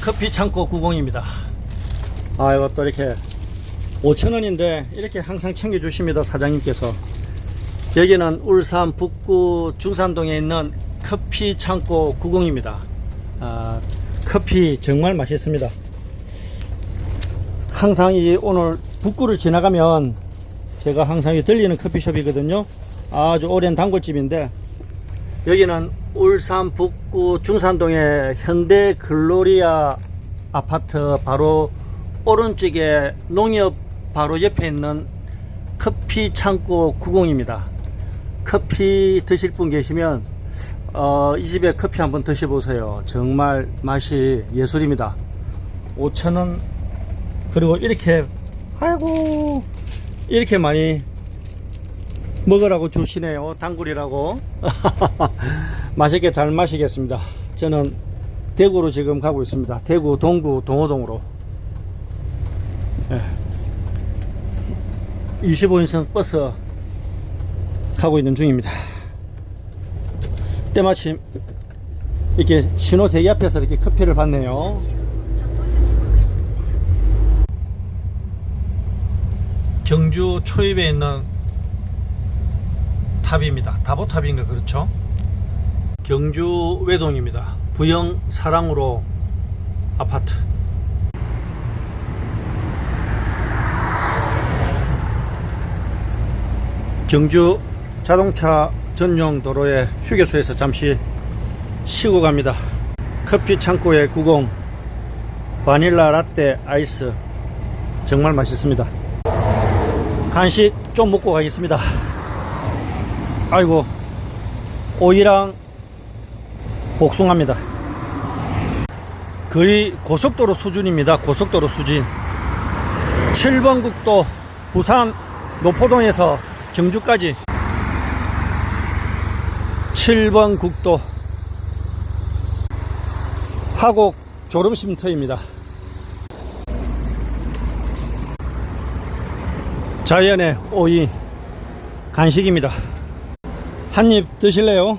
커피 창고 90입니다. 아, 이거 또 이렇게 5천원인데 이렇게 항상 챙겨주십니다. 사장님께서. 여기는 울산 북구 중산동에 있는 커피 창고 90입니다. 아, 커피 정말 맛있습니다. 항상 이 오늘 북구를 지나가면 제가 항상 이 들리는 커피숍이거든요. 아주 오랜 단골집인데 여기는 울산 북구 중산동의 현대 글로리아 아파트 바로 오른쪽에 농협 바로 옆에 있는 커피 창고 90입니다. 커피 드실 분 계시면 어, 이 집에 커피 한번 드셔보세요. 정말 맛이 예술입니다. 5천원 그리고 이렇게 아이고 이렇게 많이 먹으라고 주시네요. 단골이라고. 맛있게 잘 마시겠습니다. 저는 대구로 지금 가고 있습니다. 대구 동구 동호동으로. 예. 25인승 버스 가고 있는 중입니다. 때마침 이렇게 신호 대기 앞에서 이렇게 커피를 받네요. 경주 초입에 있는 탑입니다. 다보탑인가 그렇죠? 경주 외동입니다. 부영 사랑으로 아파트. 경주 자동차 전용 도로의 휴게소에서 잠시 쉬고 갑니다. 커피 창고의 90 바닐라 라떼 아이스 정말 맛있습니다. 간식 좀 먹고 가겠습니다. 아이고 오이랑 복숭아입니다. 거의 고속도로 수준입니다. 고속도로 수준. 7번 국도 부산 노포동에서 경주까지 7번 국도 화곡 졸음쉼터입니다. 자연의 오이 간식입니다. 한 입 드실래요?